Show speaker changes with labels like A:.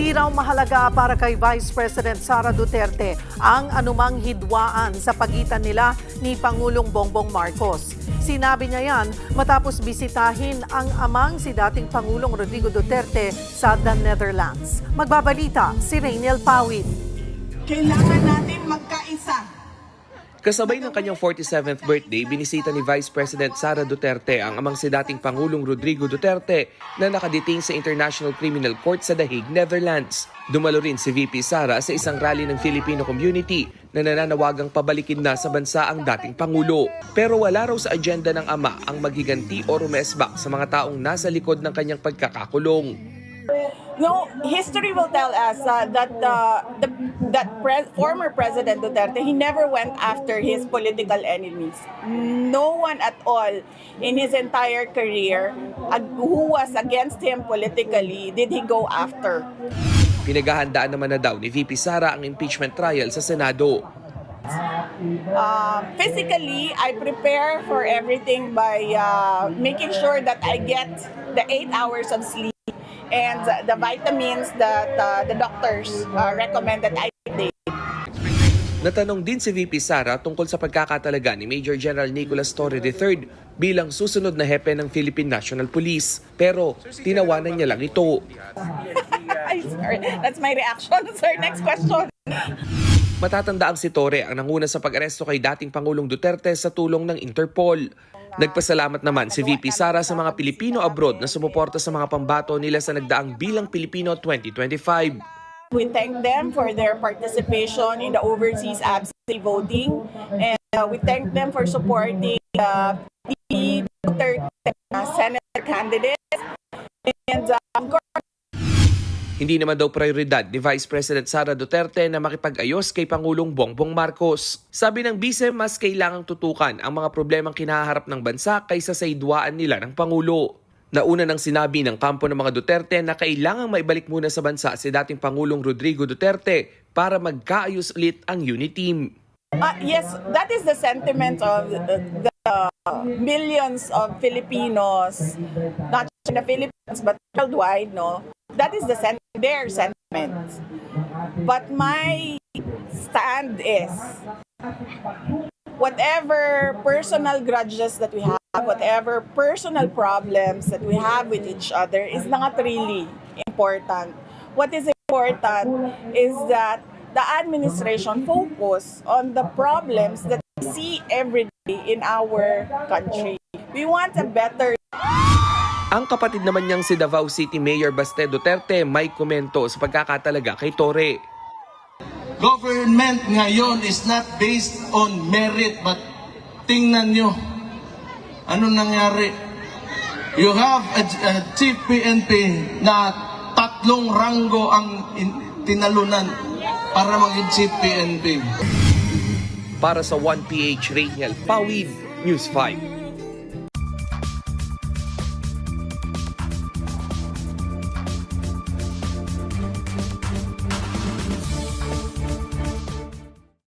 A: Hindi raw mahalaga para kay Vice President Sara Duterte ang anumang hidwaan sa pagitan nila ni Pangulong Bongbong Marcos. Sinabi niya yan matapos bisitahin ang amang si dating Pangulong Rodrigo Duterte sa The Netherlands. Magbabalita si Rainiel Pawit.
B: Kailangan natin magkaisa.
C: Kasabay ng kanyang 47th birthday, binisita ni Vice President Sara Duterte ang amang si dating Pangulong Rodrigo Duterte na nakadetain sa International Criminal Court sa The Hague, Netherlands. Dumalo rin si VP Sara sa isang rally ng Filipino community na nananawagang pabalikin na sa bansa ang dating Pangulo. Pero wala raw sa agenda ng ama ang magiganti o rumesbak sa mga taong nasa likod ng kanyang pagkakakulong.
B: No, history will tell us uh, that uh, the, that pre- former President Duterte, he never went after his political enemies. No one at all in his entire career ag- who was against him politically did he go after.
C: Pinaghahandaan naman na daw ni VP Sara ang impeachment trial sa Senado.
B: Uh, physically, I prepare for everything by uh, making sure that I get the eight hours of sleep and the vitamins that uh, the doctors uh, recommend that I take.
C: Natanong din si VP Sara tungkol sa pagkakatalaga ni Major General Nicolas Torre III bilang susunod na hepe ng Philippine National Police. Pero tinawanan niya lang ito.
B: That's my reaction. Sir, next question.
C: Matatanda ang si Torre ang nanguna sa pag-aresto kay dating Pangulong Duterte sa tulong ng Interpol. Nagpasalamat naman si VP Sara sa mga Pilipino abroad na sumuporta sa mga pambato nila sa nagdaang Bilang Pilipino 2025.
B: We thank them for their participation in the overseas absentee voting. And uh, we thank them for supporting uh, the
C: Hindi naman daw prioridad ni Vice President Sara Duterte na makipag-ayos kay Pangulong Bongbong Marcos. Sabi ng bise, mas kailangang tutukan ang mga problemang kinaharap ng bansa kaysa sa idwaan nila ng Pangulo. Nauna nang sinabi ng kampo ng mga Duterte na kailangang maibalik muna sa bansa si dating Pangulong Rodrigo Duterte para magkaayos ulit ang unit team.
B: Uh, yes, that is the sentiment of the, the millions of Filipinos, not just in the Philippines but worldwide. No, that is the their sentiment. But my stand is, whatever personal grudges that we have, whatever personal problems that we have with each other is not really important. What is important is that the administration focus on the problems that we see every day in our country. We want a better
C: Ang kapatid naman niyang si Davao City Mayor Baste Duterte may komento sa pagkakatalaga kay Torre.
D: Government ngayon is not based on merit but tingnan nyo ano nangyari. You have a, a chief PNP na tatlong ranggo ang in- tinalunan para maging chief PNP.
C: Para sa 1PH Rainiel Pawid, News 5.